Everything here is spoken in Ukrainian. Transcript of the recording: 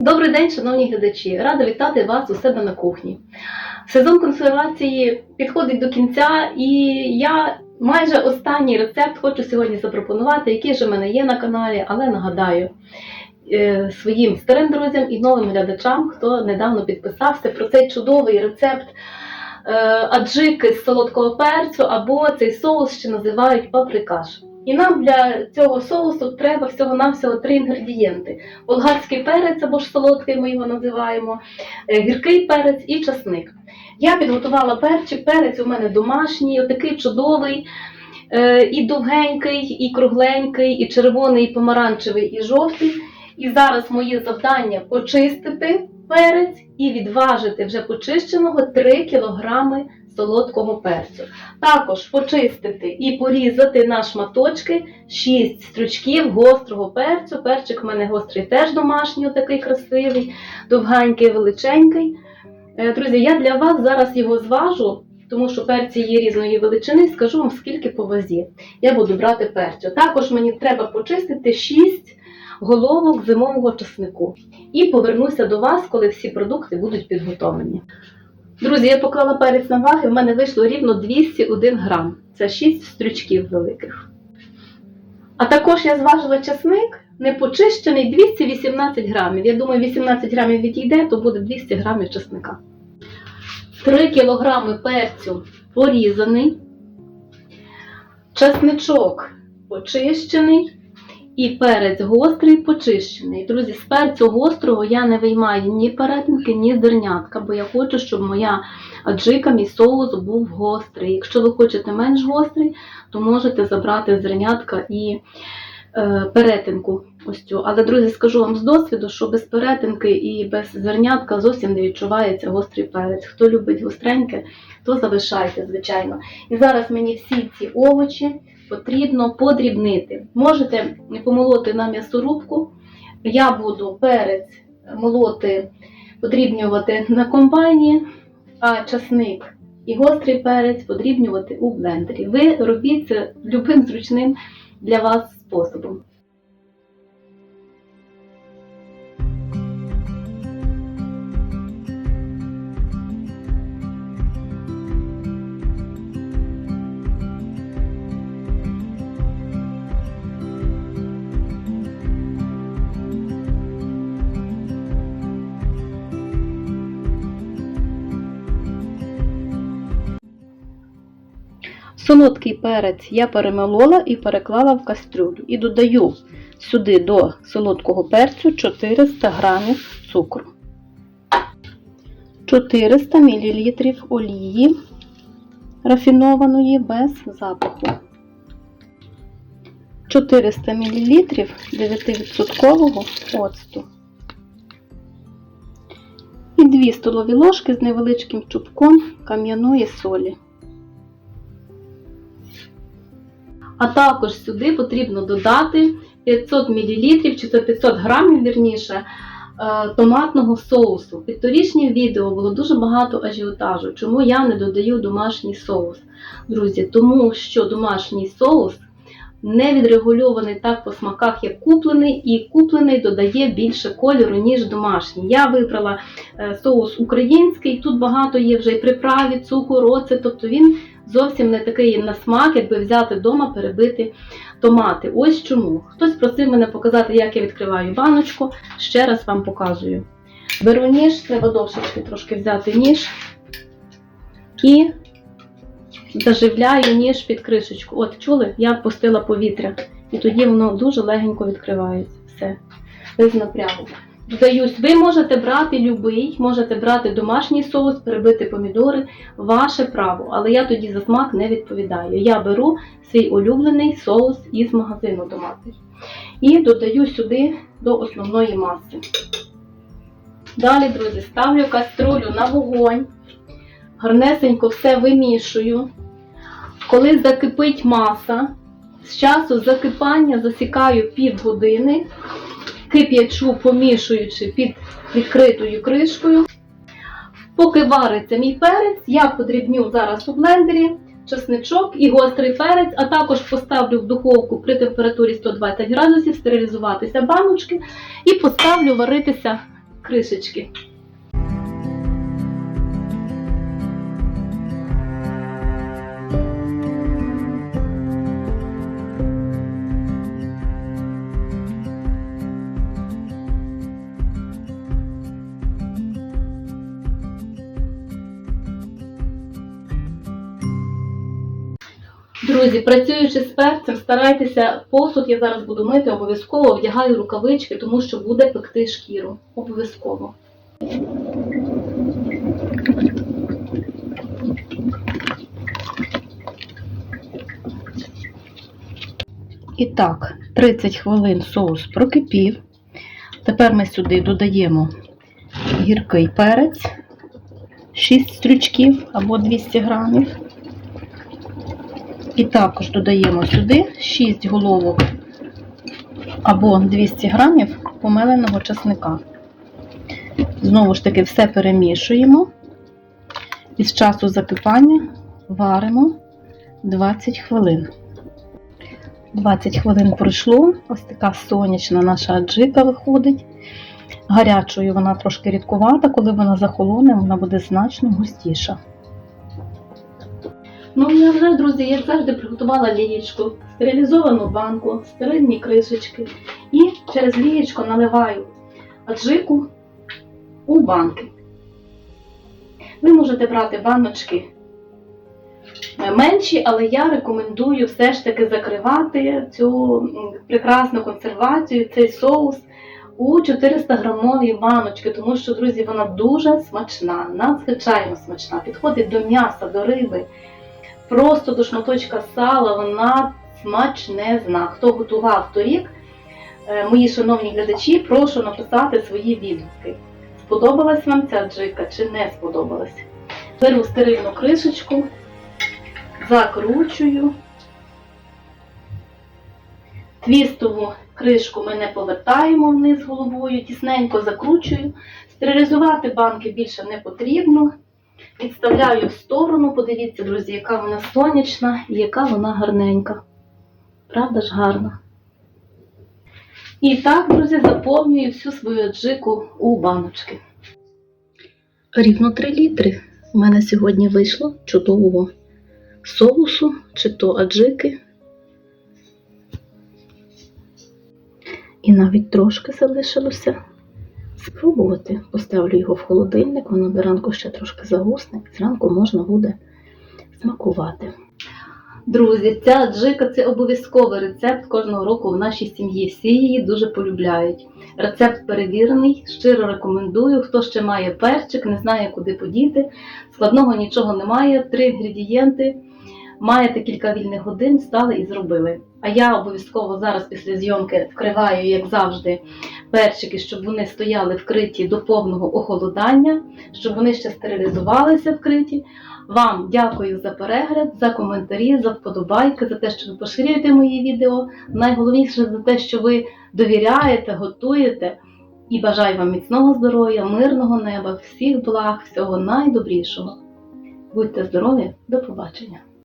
Добрий день, шановні глядачі! Рада вітати вас у себе на кухні. Сезон консервації підходить до кінця, і я майже останній рецепт хочу сьогодні запропонувати, який вже в мене є на каналі, але нагадаю е, своїм старим друзям і новим глядачам, хто недавно підписався про цей чудовий рецепт е, аджики з солодкого перцю або цей соус ще називають паприкаш. І нам для цього соусу треба всього-навсього три інгредієнти: болгарський перець або ж солодкий, ми його називаємо, е, гіркий перець і часник. Я підготувала перчик, перець у мене домашній, отакий чудовий, е, і довгенький, і кругленький, і червоний, і помаранчевий, і жовтий. І зараз моє завдання почистити перець і відважити вже почищеного 3 кілограми солодкого перцю. Також почистити і порізати на шматочки 6 стручків гострого перцю. Перчик в мене гострий теж домашній, такий красивий, довгенький, величенький. Е, Друзі, я для вас зараз його зважу, тому що перці є різної величини, скажу вам, скільки по вазі я буду брати перцю. Також мені треба почистити 6 головок зимового чеснику. І повернуся до вас, коли всі продукти будуть підготовлені. Друзі, я поклала перець на ваги, в мене вийшло рівно 201 грам. Це 6 стрючків великих. А також я зважила часник непочищений 218 грамів. Я думаю, 18 грамів відійде, то буде 200 грамів часника. 3 кілограми перцю порізаний, часничок почищений і перець гострий почищений. Друзі, з перцю гострого я не виймаю ні перетинки, ні зернятка, бо я хочу, щоб моя аджика, мій соус був гострий. Якщо ви хочете менш гострий, то можете забрати зернятка і е, перетинку. Ось цю. Але, друзі, скажу вам з досвіду, що без перетинки і без зернятка зовсім не відчувається гострий перець. Хто любить гостреньке, то залишайте, звичайно. І зараз мені всі ці овочі потрібно подрібнити. Можете помолоти на м'ясорубку. Я буду перець молоти, подрібнювати на комбайні, а часник і гострий перець подрібнювати у блендері. Ви робіть це любим зручним для вас способом. Солодкий перець я перемолола і переклала в кастрюлю. І додаю сюди до солодкого перцю 400 г цукру, 400 мл олії рафінованої без запаху, 400 мл 9% оцту і 2 столові ложки з невеличким чубком кам'яної солі. А також сюди потрібно додати 500 мл чи то 500 грамів, вірніше, е, томатного соусу. Під торішнім відео було дуже багато ажіотажу, чому я не додаю домашній соус. Друзі, тому що домашній соус не відрегульований так по смаках, як куплений, і куплений додає більше кольору, ніж домашній. Я вибрала е, соус український, тут багато є вже і приправі, цукор, оцет, тобто він зовсім не такий на смак, якби взяти вдома, перебити томати. Ось чому. Хтось просив мене показати, як я відкриваю баночку. Ще раз вам показую. Беру ніж, треба довшечки трошки взяти ніж і заживляю ніж під кришечку. От, чули? Я впустила повітря. І тоді воно дуже легенько відкривається. Все. Без напрягу. Додаюсь, ви можете брати любий, можете брати домашній соус, перебити помідори, ваше право, але я тоді за смак не відповідаю. Я беру свій улюблений соус із магазину томатний і додаю сюди до основної маси. Далі, друзі, ставлю каструлю на вогонь, гарнесенько все вимішую. Коли закипить маса, з часу закипання засікаю півгодини кип'ячу, помішуючи під відкритою кришкою. Поки вариться мій перець, я подрібню зараз у блендері чесничок і гострий перець, а також поставлю в духовку при температурі 120 градусів стерилізуватися баночки і поставлю варитися кришечки. Друзі, працюючи з перцем, старайтеся посуд, я зараз буду мити, обов'язково вдягаю рукавички, тому що буде пекти шкіру. Обов'язково. І так, 30 хвилин соус прокипів. Тепер ми сюди додаємо гіркий перець, 6 стрючків або 200 грамів. І також додаємо сюди 6 головок або 200 грамів помеленого чесника. Знову ж таки, все перемішуємо. І з часу закипання варимо 20 хвилин. 20 хвилин пройшло. Ось така сонячна наша аджика виходить. Гарячою вона трошки рідкувата, коли вона захолоне, вона буде значно густіша. Ну, я вже, друзі, як завжди, приготувала лієчку, стерилізовану банку, стерильні кришечки. І через лієчко наливаю аджику у банки. Ви можете брати баночки е, менші, але я рекомендую все ж таки закривати цю прекрасну консервацію, цей соус у 400 грамовій баночки, тому що, друзі, вона дуже смачна, надзвичайно смачна. Підходить до м'яса, до риби просто до шматочка сала, вона смачнезна. Хто готував торік, е, мої шановні глядачі, прошу написати свої відгуки. Сподобалась вам ця джика чи не сподобалась? Беру стерильну кришечку, закручую. Твістову кришку ми не повертаємо вниз головою, тісненько закручую. Стерилізувати банки більше не потрібно. Відставляю в сторону, подивіться, друзі, яка вона сонячна і яка вона гарненька. Правда ж гарна? І так, друзі, заповнюю всю свою аджику у баночки. Рівно 3 літри. У мене сьогодні вийшло чудового соусу чи то аджики. І навіть трошки залишилося спробувати. Поставлю його в холодильник, воно до ранку ще трошки загусне, і зранку можна буде смакувати. Друзі, ця аджика це обов'язковий рецепт кожного року в нашій сім'ї. Всі її дуже полюбляють. Рецепт перевірений, щиро рекомендую. Хто ще має перчик, не знає, куди подіти. Складного нічого немає. Три інгредієнти. Маєте кілька вільних годин, встали і зробили. А я обов'язково зараз після зйомки вкриваю, як завжди, перчики, щоб вони стояли вкриті до повного охолодання, щоб вони ще стерилізувалися вкриті. Вам дякую за перегляд, за коментарі, за вподобайки, за те, що ви поширюєте мої відео. Найголовніше за те, що ви довіряєте, готуєте. І бажаю вам міцного здоров'я, мирного неба, всіх благ, всього найдобрішого. Будьте здорові, до побачення!